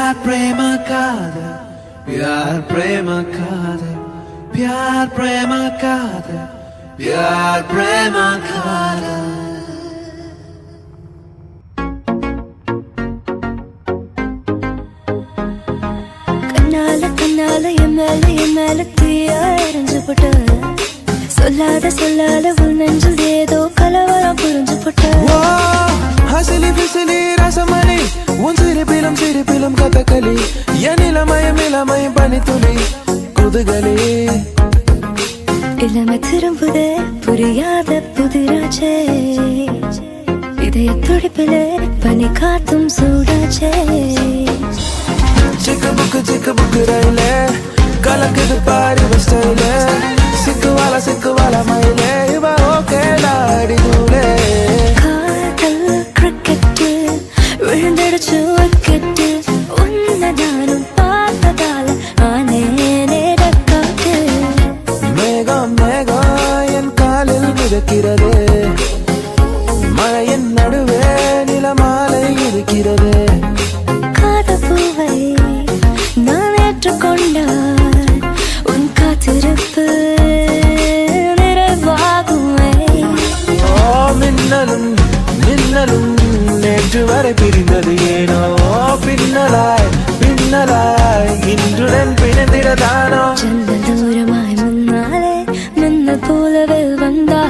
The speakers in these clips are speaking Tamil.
कादर प्यार प्रेम कादर प्यार प्रेम कादर प्यार प्रेम कादर கண்ணால கண்ணால என் மேல என் மேல தீயா எரிஞ்சு போட்ட சொல்லாத சொல்லாத உன் நெஞ்சில் ஏதோ கலவரம் புரிஞ்சு போட்ட ஓ ஹசிலி பிசிலி ரசமணி உன் சிரிப்பிலும் சிரிப்பிலும் கதகளி. என் இளமயம் இளமயம் பனித்துளி. குதுகலி. இளமை திரும்புதே புரியாத புதிராச்சே. இதய துடிப்பிலே பனி காத்தும் சூடாச்சே. சிக்கு புக்கு சிக்கு புக்கு ரயில. கலக்குது பாரு ஸ்டைல. சிக்கு வாழ சிக்கு வாழ மயில. மிதக்கிறது மழையின் நடுவே நிலமாலை இருக்கிறது. காதப்பூவை நான் ஏற்றுக்கொண்டால் உன் காத்திருப்பு நிறைவாகுமே. ஓ மின்னலும் மின்னலும் நேற்று வரை பிரிந்தது ஏனோ? பின்னலாய் பின்னலாய் இன்றுடன் பிணைந்திடதானோ ஜன்னல் தூரமாய் முன்னாலே மின்னல் போலவே வந்தாயே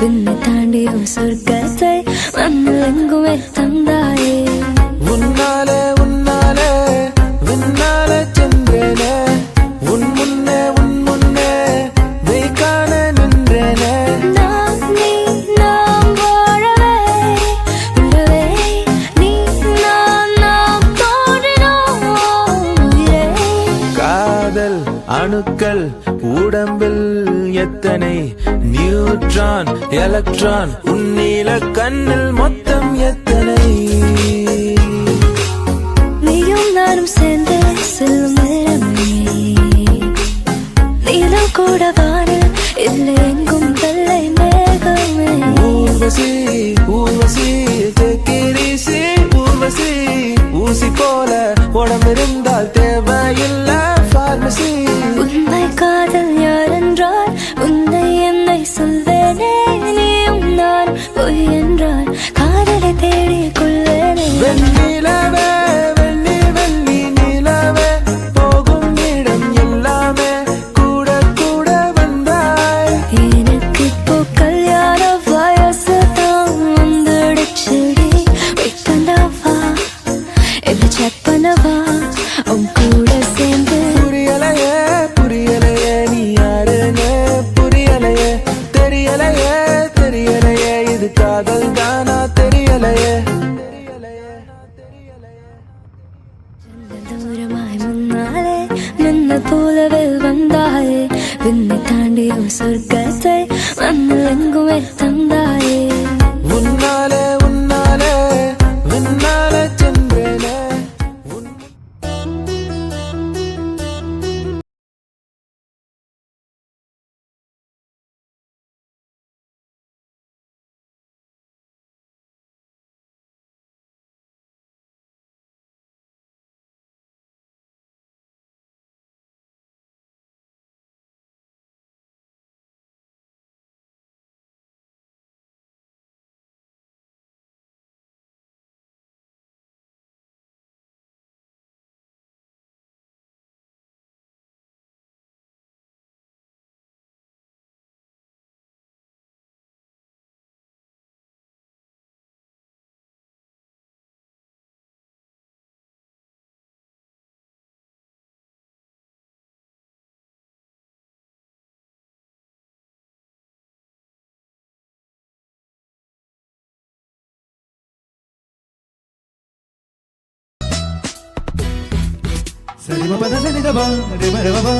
விண்ணை தாண்டியும் சொர்க்கத்தை மண்ணில் எங்குமே எலக்ட்ரான் உன்னில கண்ணில் மொத்தம் எத்தனை? நீயும் நானும் சேர்ந்து செல்லும் நீலம். கூட வானில் இல்லை எங்கும் வெள்ளை மேகமே. ஊர்வசி ஊர்வசி தெக்கிரிசி ஊர்வசி ஊசி போல உடம்பிருந்தால் என்ன போலவே வந்தாயே. விண்ணை தாண்டியும் சொர்க்கத்தை மண்ணில் எங்குமே தந்தாயே சரிமபத சனிதபா ரெமரவபா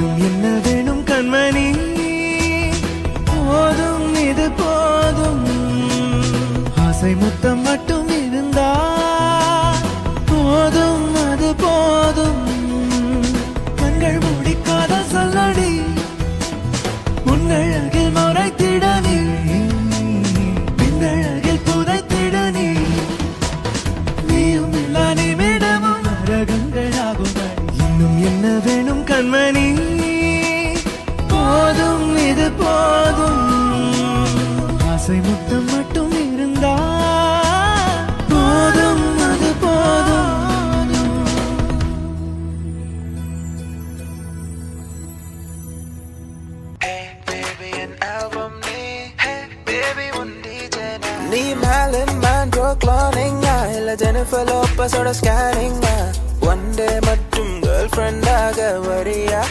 வேணும் என்ன வேணும் கண்மணி? போதும் இது போதும். ஆசை முத்தம் மட்டும் ஆசை முத்தம் மட்டும் இருந்தா போதும் அது போதும். நீ மேலன் மேண்ட்ரோ கிளானிங்கா இல்ல ஜெனிஃபர் லோப்பஸோட ஒன் டே மட்டும் கேர்ள் ஃப்ரெண்டாக வரியா?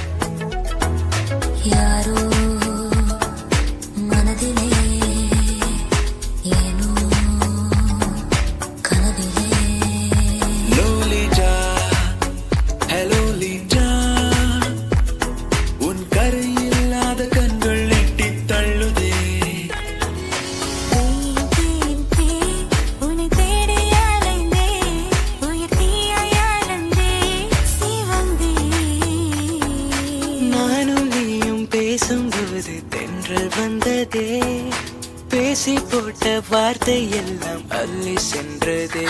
போட்ட வார்த்தை எல்லாம் அள்ளி சென்றது.